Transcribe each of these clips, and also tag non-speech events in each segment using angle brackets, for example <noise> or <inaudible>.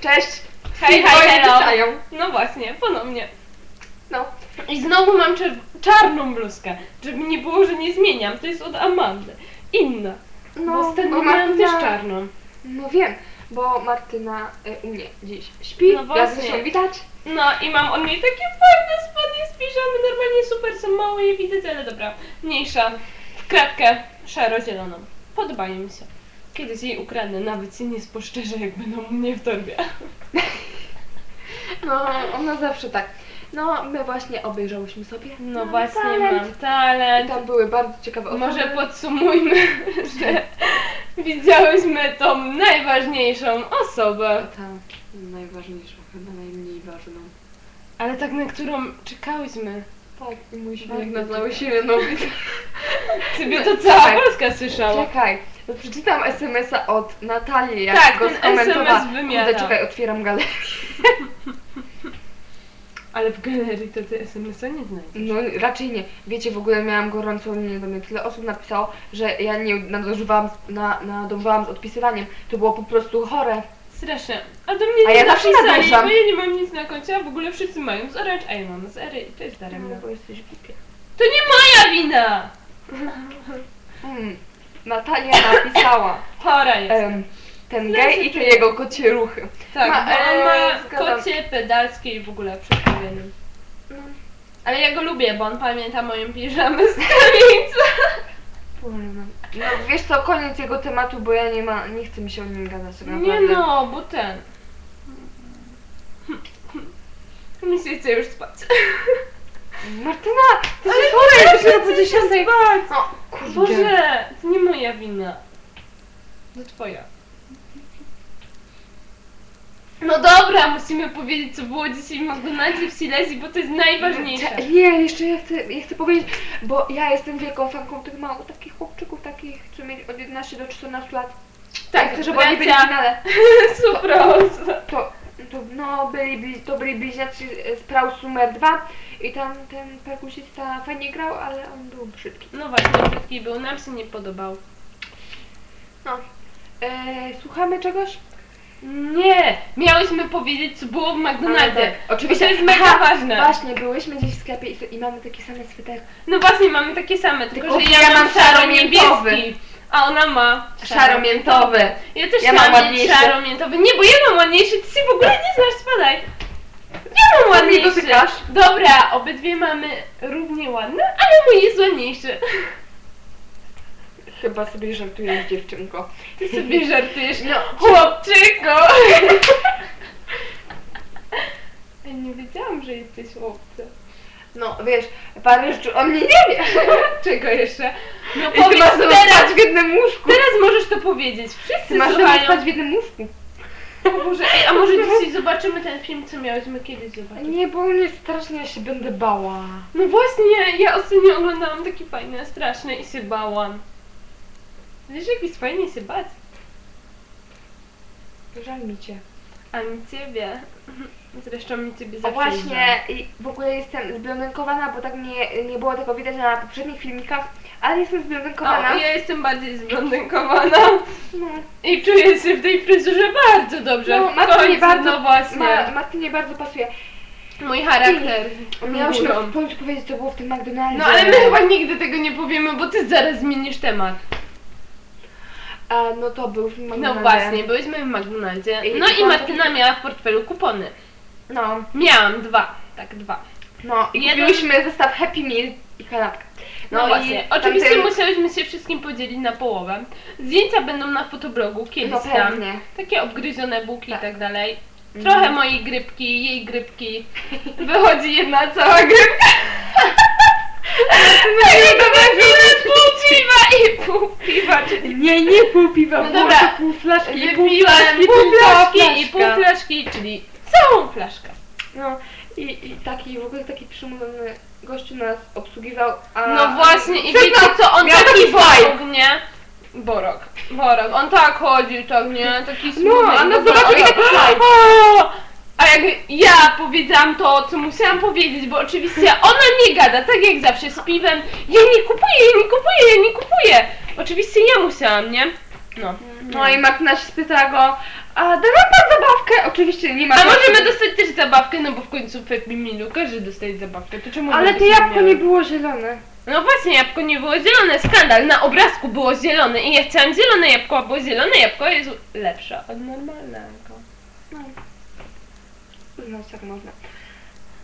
Cześć! Hej, hej, hello. No właśnie, ponownie. No. I znowu mam czer- czarną bluzkę, żeby nie było, że nie zmieniam. To jest od Amandy. Inna. No, bo ostatnio bo miałam też czarną. No wiem, bo Martyna y, u mnie dziś śpi, No właśnie. się witać. No i mam od niej takie fajne spodnie z piżamy. Normalnie super, są małe je widać, ale dobra. Mniejsza. W kratkę szaro-zieloną. Podobają mi się. Kiedyś jej ukradnę, nawet się nie sposzczerzę, jak będą mnie w torbie. No, ona zawsze tak. No, my właśnie obejrzałyśmy sobie. No Mam właśnie, talent. mam talent. Tam były bardzo ciekawe osoby. Może podsumujmy, <laughs> że widziałyśmy tą najważniejszą osobę, Ta najważniejsza, chyba najmniej ważną. ale tak na którą czekałyśmy. Tak, i mój Bardzo śmiech ciekawe. siebie, no <laughs> Sobie to cała Czekaj. Polska słyszała. Czekaj, przeczytam SMS-a od Natalii, jak Tak, go ten skomentowała. SMS wymiara. Kurde, czekaj, otwieram galerię. <laughs> Ale w galerii to ty SMS-a nie znajdziesz. No raczej nie. Wiecie, w ogóle miałam gorącą linię do mnie. Tyle osób napisało, że ja nie nadążywałam, z- na, nadążałam z odpisywaniem. To było po prostu chore. Strasznie. A do mnie A nie ja zawsze napisali, nadążam. bo ja nie mam nic na koncie, a w ogóle wszyscy mają z Orange, a ja mam z Ery i to jest daremne. No, bo jesteś głupia. To nie moja wina! Mm. Natalia napisała <laughs> Chora jest. em, ten gej i te jego kocie ruchy. tak, ma- bo on ma zgadzam. kocie, pedalskie i w ogóle jednym. No, Ale ja go lubię, bo on pamięta moją piżamę z powiem. <laughs> no wiesz co, koniec jego tematu, bo ja nie ma, nie chcę mi się o nim gadać tak naprawdę. Nie no, bo ten. <laughs> Chce już spać. Martyna, ty Ale się chora, chcę po dziesiątej. kurde. Boże, to nie moja wina. To twoja. No dobra, musimy powiedzieć, co było dzisiaj w McDonaldzie w Silesii, bo to jest najważniejsze. Cze- Nie, jeszcze ja chcę, ja chcę powiedzieć, bo ja jestem wielką fanką tych małych takich chłopczyków, takich, którzy mieli od 11 do 14 lat. Tak, ja chcę, żeby oni byli w bracia finale. <laughs> To, to, no, byli, to byli bliźniacy z Praus numer 2 i tam ten perkusista fajnie grał, ale on był brzydki. No właśnie, brzydki był, nam się nie podobał. No. E, słuchamy czegoś? Nie, miałyśmy powiedzieć, co było w McDonaldzie. Tak, oczywiście. To jest mega Aha, ważne. Właśnie, byłyśmy gdzieś w sklepie i, i mamy takie same sweterki. No właśnie, mamy takie same, tylko, Tylko że ja ja, mam szaro-niebieski, a ona ma Szaro-miętowy. Ja też Ja mam mieć ładniejszy. szaro-miętowy. Nie, bo ja mam ładniejszy, ty się w ogóle nie znasz, spadaj. Ja mam mnie ładniejszy. dotykasz. Dobra, obydwie mamy równie ładne, ale mój jest ładniejszy. Chyba sobie żartujesz, dziewczynko. Ty sobie żartujesz. No. Chłopczyko! <laughs> Ja nie wiedziałam, że jesteś chłopcem. No, wiesz, Paryżczu, on nie wie. <laughs> Czego jeszcze? No I ty powiedz masz ze mną teraz, spać w jednym łóżku. teraz możesz to powiedzieć. Ty Wszyscy masz ze mną słuchają. spać w jednym łóżku. O Boże, ej, a może dzisiaj zobaczymy ten film, co miałyśmy kiedyś zobaczyć? Nie, bo mnie strasznie ja się będę bała. No właśnie, ja ostatnio oglądałam taki fajny, straszny i się bałam. Wiesz, jak jest fajnie się bać? Żal mi cię. A mi ciebie. <laughs> Zresztą mi ciebie O zawsze właśnie, i w ogóle jestem zblondynkowana, bo tak nie, nie było tego widać na poprzednich filmikach, ale jestem O, zblondynkowana. ja jestem bardziej zblondynkowana No, i czuję się w tej fryzurze bardzo dobrze. no w Martynie końcu, bardzo, no właśnie. Ma, Martynie bardzo pasuje. Mój charakter. Miałyśmy w końcu powiedzieć, co było w tym McDonaldzie. No ale my chyba nigdy tego nie powiemy, bo ty zaraz zmienisz temat. A, no to był w No McDonaldzie. właśnie, byliśmy w McDonaldzie. I- No i Martyna miała w portfelu kupony. No, Miałam dwa, tak dwa. no i Jeden- kupiłyśmy zestaw Happy Meal i kanapkę. No, właśnie. Oczywiście tamten- musiałyśmy się wszystkim podzielić na połowę. Zdjęcia będą na fotoblogu kiedyś No tam. pewnie. Takie obgryzione bułki Tak. i tak dalej. Mhm. Trochę mojej grypki, jej grypki. Wychodzi jedna cała grypka. No będzie pół piwa i pół piwa, czyli Nie, nie pół piwa, No było dobra. to pół flaszki, i pół flaszki, pół flaszki i pół flaszka. flaszki, czyli całą flaszkę. No i, i taki, w ogóle taki przymulony gościu nas obsługiwał, a... No właśnie i Przed wiecie nas co, on miał taki taki borok, nie? Borok, borok, on tak chodził, tak nie? Taki smutny. a i no w ogóle zobaczył i tak-! A jak ja powiedziałam to, co musiałam powiedzieć, bo oczywiście ona nie gada, tak jak zawsze z piwem. Ja nie kupuję, ja nie kupuję, ja nie kupuję. Oczywiście ja musiałam, nie? No. No i Martyna się spytała go, A da nam pan zabawkę? Oczywiście nie ma. A możemy dostać też zabawkę, no bo w końcu w Happy Mealu każdy dostaje zabawkę, to czemu Ale to jabłko miały? nie było zielone. No właśnie, jabłko nie było zielone, skandal, na obrazku było zielone i ja chciałam zielone jabłko, a było zielone jabłko jest lepsze od normalnego. No. No tak można.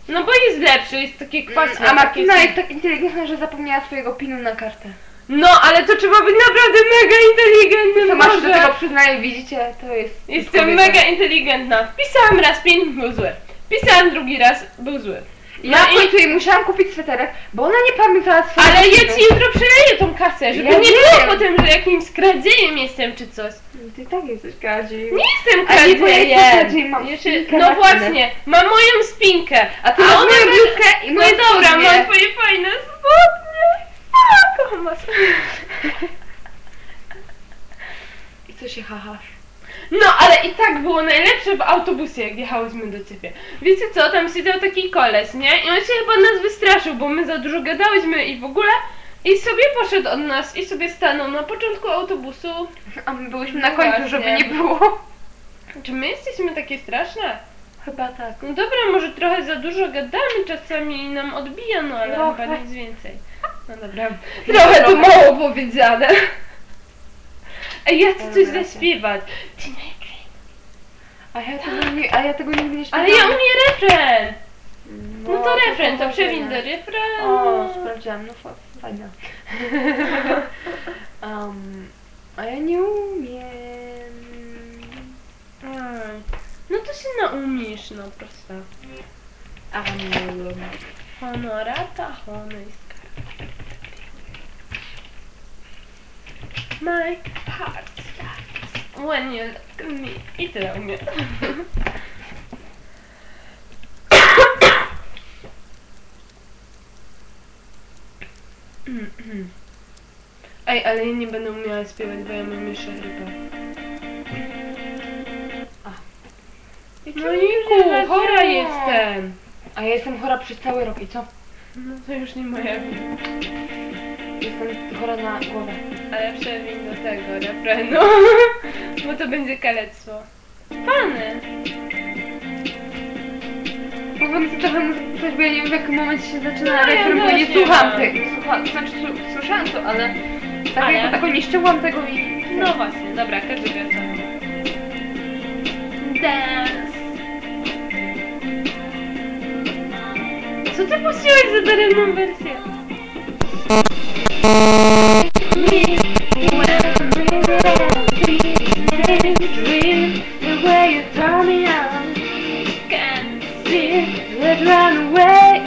No bo jest lepsze, jest takie kwaśne. A Martyna jest tak inteligentna, że zapomniała swojego pinu na kartę. No, ale to trzeba być naprawdę mega inteligentnym, To masz do tego przyznaję, widzicie? To jest... Jestem mega inteligentna. Wpisałam raz pięć, był zły. Wpisałam drugi raz, był zły. Ja No w i- końcu jej musiałam kupić sweterek, bo ona nie pamiętała swojego Ale ja ci jutro przeleję tą kasę, żeby Ja nie wiem. było potem, że jakimś skradziejem jestem czy coś. Ty tak jesteś kradziej. Nie jestem A nie, bo ja jestem kradziejem. kradziej, mam Jeszcze, spinkę no na właśnie, mam moją spinkę. A ty masz ona moją ma- bluzkę i No moją i dobra, spodnie. mam twoje fajne spodnie. A, kocham was. I co się hahasz? No, ale i tak było najlepsze w autobusie, jak jechałyśmy do ciebie. Wiecie co, tam siedział taki koleś, nie? I on się chyba nas wystraszył, bo my za dużo gadałyśmy i w ogóle... I sobie poszedł od nas i sobie stanął na początku autobusu. A my byliśmy na końcu, właśnie. żeby nie było. Czy my jesteśmy takie straszne? Chyba tak. No dobra, może trochę za dużo gadamy czasami i nam odbija, no ale Trochę. chyba nic więcej. No dobra. Trochę to mało powiedziane. Ej, ja chcę coś zaśpiewać. A ja tego, nie, a ja tego nigdy nie Ale śpiewałam. ja umiem refren! No to refren, to do refrenu. O, sprawdziłam, no fa- fajna. <laughs> um, a ja nie umiem. Ej, No to się naumiesz, no prosto. Um, Honorata, honoiska. My starts when you look at me. I tyle umiem. Ej, ale ja nie będę umiała śpiewać, bo ja mam jeszcze rypę. No Niku, chora jestem. A ja jestem chora przez cały rok i co? No to już nie moja wina. Jestem chora na głowę. Ale przewiń do tego refrenu, <laughs> bo to będzie kalectwo. Fany! Mogłam sobie trochę muzykę bo ja nie wiem w jakim momencie się zaczyna No, ja refren, bo też nie nie słucham wiem. tego. Słucham, znaczy su- słyszałam to, ale tak Ale? tego nie tego i... No właśnie, dobra, każdy wie o co chodzi. Dance! Co ty puściłeś za daremną wersję? The way you turn me on, Can let's run away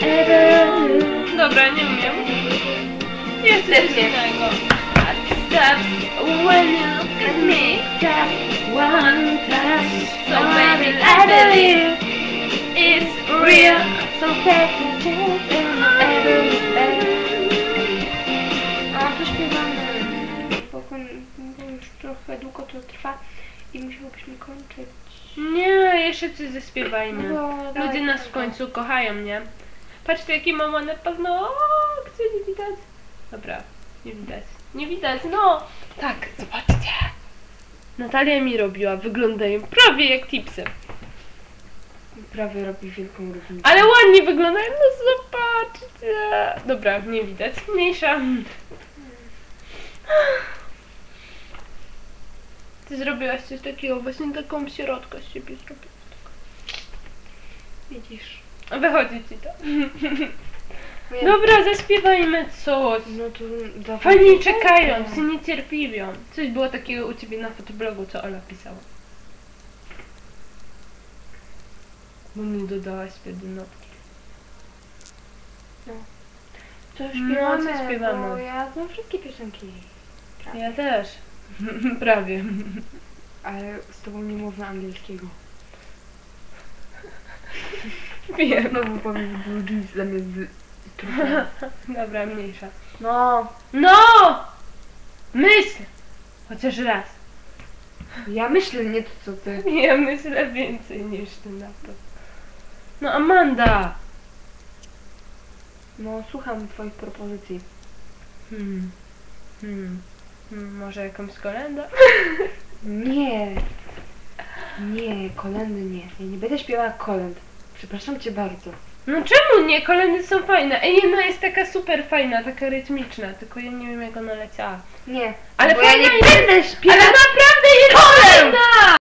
ever. Dobra, nie umiem. Jeszcze Też coś nie. innego. Steps when you look at me. Just one touch, So baby, I believe it's real. So chance and ever A to śpiewamy. Bo, bo już trochę długo to trwa i musiałybyśmy kończyć. Nie, jeszcze coś zaśpiewajmy. No, Ludzie nas w końcu kochają, nie? Patrzcie jakie mam ładne pewno. Gdzie nie widać? Dobra, nie widać. Nie widać, no! Tak, zobaczcie. Natalia mi robiła, wyglądają prawie jak tipsy. Prawie robi wielką różnicę. Ale ładnie wyglądają, no zobaczcie. Dobra, nie widać. Mniejsza. Ty zrobiłaś coś takiego, właśnie taką środkę z siebie zrobiłaś. Widzisz. Wychodzi ci to. Dobra, zaśpiewajmy coś. No to dawaj. Fani czekają, się niecierpliwią. Coś było takiego u ciebie na fotoblogu, co Ola pisała. Bo nie dodałaś wtedy notki. To No, śpiewamy, co śpiewamy? bo ja znam wszystkie piosenki. Prawie. Ja też. <laughs> Prawie. Ale z tobą nie mówmy angielskiego. <laughs> Wiem. Znowu powiem Blue Jeans zamiast. <laughs> Dobra, mniejsza. No, No! Myśl! Chociaż raz. ja myślę nie to co ty. Ja myślę więcej niż ty na to. No Amanda! No, słucham twoich propozycji. Hmm. Hmm. hmm. Może jakąś kolendę? <laughs> Nie. Nie, kolendy nie. Ja nie będę śpiewała kolęd. Przepraszam cię bardzo. No czemu nie? Kolendy są fajne. Ej, jedna jest taka super fajna, taka rytmiczna, tylko ja nie wiem jak ona leciała. Nie, Ale bo ja fajna nie jest. będę Ale śpiewać naprawdę jest kolęd! fajna!